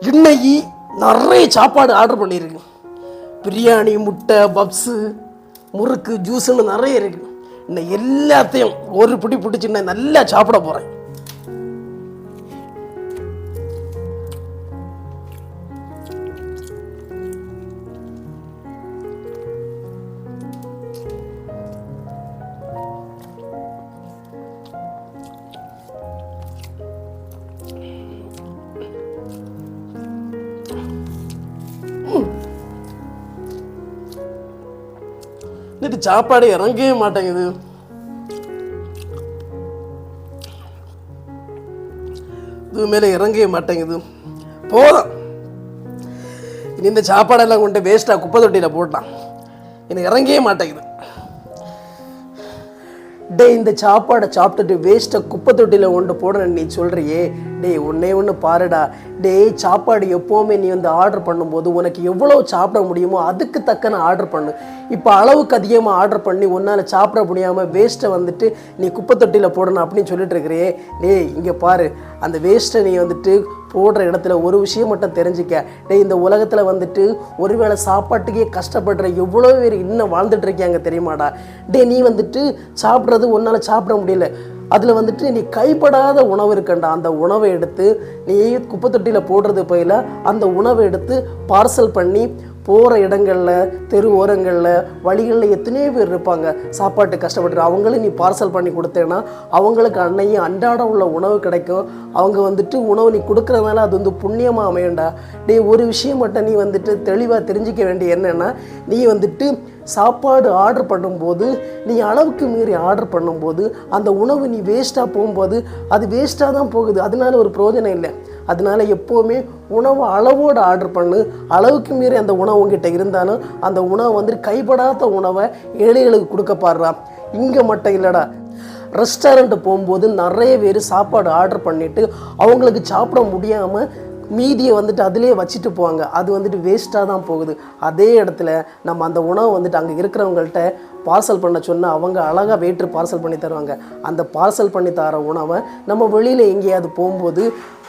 இன்னைக்கு நிறைய சாப்பாடு ஆர்டர் பண்ணியிருக்கு. பிரியாணி முட்டை பப்ஸு முறுக்கு ஜூஸுன்னு நிறைய இருக்கு. இன்னும் எல்லாத்தையும் ஒரு பிடி பிடிச்சின்னா நல்லா சாப்பிட போகிறேன் இன்னைக்கு சாப்பாடு இறங்கவே மாட்டேங்குது. இது மேலே இறங்கவே மாட்டேங்குது. போதும். இனி இந்த சாப்பாடெல்லாம் கொண்டு வேஸ்ட்டாக குப்பை தொட்டியில் போட்டான் எனக்கு இறங்கவே மாட்டேங்குது. டேய் இந்த சாப்பாடை சாப்பிட்டுட்டு வேஸ்ட்டை குப்பை தொட்டியில் கொண்டு போடுறேன்னு நீ சொல்கிறியே டேய் ஒன்றே ஒன்று பாருடா. டேய் சாப்பாடு எப்போவுமே நீ வந்து ஆர்டர் பண்ணும்போது உனக்கு எவ்வளோ சாப்பிட முடியுமோ அதுக்கு தக்கன ஆர்டர் பண்ணு. இப்போ அளவுக்கு அதிகமாக ஆர்டர் பண்ணி உன்னால் சாப்பிட முடியாமல் வேஸ்ட்டை வந்துட்டு நீ குப்பை தொட்டியில் போடணும் அப்படின்னு சொல்லிட்டுருக்கிறையே டேய் இங்கே பாரு. அந்த வேஸ்ட்டை நீ வந்துட்டு போடுற இடத்துல ஒரு விஷயம் மட்டும் தெரிஞ்சுக்க. டேய் இந்த உலகத்தில் வந்துட்டு ஒருவேளை சாப்பாட்டுக்கே கஷ்டப்படுற எவ்வளோ பேர் இன்னும் வாழ்ந்துட்டு இருக்காங்க தெரியுமாடா? டேய் நீ வந்துட்டு சாப்பிட்றது உன்னால் சாப்பிட முடியல. அதில் வந்துட்டு நீ கைப்படாத உணவு இருக்கண்டா. அந்த உணவை எடுத்து நீ குப்பை தொட்டியில் போடுறது போயில அந்த உணவை எடுத்து பார்சல் பண்ணி போகிற இடங்களில் தெரு ஓரங்களில் வழிகளில் எத்தனையோ பேர் இருப்பாங்க. சாப்பாட்டு கஷ்டப்பட்டு அவங்களும் நீ பார்சல் பண்ணி கொடுத்தேன்னா அவங்களுக்கு அன்னையும் அன்றாடம் உள்ள உணவு கிடைக்கும். அவங்க வந்துட்டு உணவு நீ கொடுக்குறதுனால அது வந்து புண்ணியமாக அமையண்டா நீ ஒரு விஷயம் மட்டும் நீ வந்துட்டு தெளிவாக தெரிஞ்சிக்க வேண்டிய என்னென்னா நீ வந்துட்டு சாப்பாடு ஆர்டர் பண்ணும்போது நீ அளவுக்கு மீறி ஆர்டர் பண்ணும்போது அந்த உணவு நீ வேஸ்ட்டாக போகும்போது அது வேஸ்ட்டாக தான் போகுது. அதனால ஒரு பிரயோஜனம் இல்லை. அதனால எப்போவுமே உணவை அளவோடு ஆர்டர் பண்ணு. அளவுக்கு மீறி அந்த உணவு உங்ககிட்ட இருந்தாலும் அந்த உணவை வந்துட்டு கைப்படாத உணவை ஏழைகளுக்கு கொடுக்க பாடுறா. இங்கே மட்டும் இல்லைடா. ரெஸ்டாரண்ட்டு போகும்போது நிறைய பேர் சாப்பாடு ஆர்டர் பண்ணிவிட்டு அவங்களுக்கு சாப்பிட முடியாமல் மீதியை வந்துட்டு அதிலே வச்சுட்டு போவாங்க. அது வந்துட்டு வேஸ்ட்டாக தான் போகுது. அதே இடத்துல நம்ம அந்த உணவை வந்துட்டு அங்கே இருக்கிறவங்கள்ட்ட பார்சல் பண்ண சொன்னால் அவங்க அழகாக வெயிட்ரு பார்சல் பண்ணி தருவாங்க. அந்த பார்சல் பண்ணி தர உணவை நம்ம வெளியில் எங்கேயாவது போகும்போது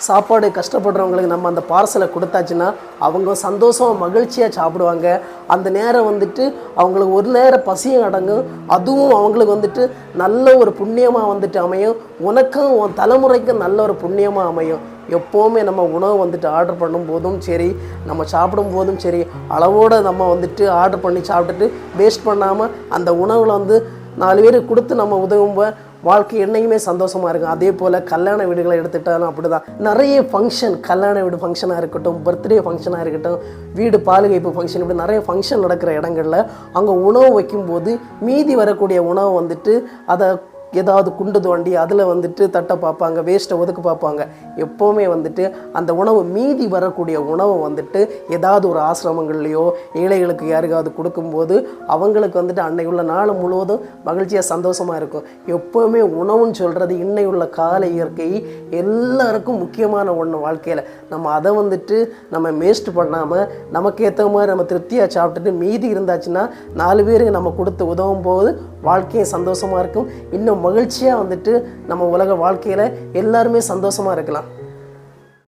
சாப்பாடு கஷ்டப்படுறவங்களுக்கு நம்ம அந்த பார்சலை கொடுத்தாச்சுன்னா அவங்க சந்தோஷம் மகிழ்ச்சியாக சாப்பிடுவாங்க. அந்த நேரம் வந்துட்டு அவங்களுக்கு ஒரு நேரம் பசியும் அடங்கும். அதுவும் அவங்களுக்கு வந்துட்டு நல்ல ஒரு புண்ணியமாக வந்துட்டு அமையும். உனக்கும் உன் தலைமுறைக்கும் நல்ல ஒரு புண்ணியமாக அமையும். எப்போவுமே நம்ம உணவு வந்துட்டு ஆர்டர் பண்ணும்போதும் சரி நம்ம சாப்பிடும் போதும் சரி அளவோடு நம்ம வந்துட்டு ஆர்டர் பண்ணி சாப்பிட்டுட்டு வேஸ்ட் பண்ணாமல் அந்த உணவில் வந்து நாலு பேருக்கு கொடுத்து நம்ம உதவும்போது வாழ்க்கை என்னைக்குமே சந்தோஷமாக இருக்கும். அதே போல் கல்யாண வீடுகளை எடுத்துட்டாலும் அப்படி தான் நிறைய ஃபங்க்ஷன் கல்யாண வீடு ஃபங்க்ஷனாக இருக்கட்டும் பர்த்டே ஃபங்க்ஷனாக இருக்கட்டும் வீடு பாலுகைப்பு ஃபங்க்ஷன் இப்படி நிறைய ஃபங்க்ஷன் நடக்கிற இடங்களில் அங்கே உணவு வைக்கும்போது மீதி வரக்கூடிய உணவு வந்துட்டு அதை ஏதாவது குண்டு தோண்டி அதில் வந்துட்டு தட்டை பார்ப்பாங்க வேஸ்ட்டை ஒதுக்க பார்ப்பாங்க. எப்போவுமே வந்துட்டு அந்த உணவு மீதி வரக்கூடிய உணவை வந்துட்டு ஏதாவது ஒரு ஆசிரமங்கள்லையோ ஏழைகளுக்கு யாருக்காவது கொடுக்கும்போது அவங்களுக்கு வந்துட்டு அன்னைக்கு உள்ள நாள் முழுவதும் மகிழ்ச்சியாக சந்தோஷமாக இருக்கும். எப்போவுமே உணவுன்னு சொல்கிறது இன்னை உள்ள கால இயற்கை எல்லாருக்கும் முக்கியமான ஒன்று வாழ்க்கையில். நம்ம அதை வந்துட்டு நம்ம வேஸ்ட் பண்ணாமல் நமக்கு ஏற்ற மாதிரி நம்ம திருப்தியாக சாப்பிட்டுட்டு மீதி இருந்தாச்சுன்னா நாலு பேருக்கு நம்ம கொடுத்து உதவும் போது வாழ்க்கையும் சந்தோஷமாக இருக்கும். இன்னும் மகிழ்ச்சியாக வந்துட்டு நம்ம உலக வாழ்க்கையில் எல்லாருமே சந்தோஷமாக இருக்கலாம்.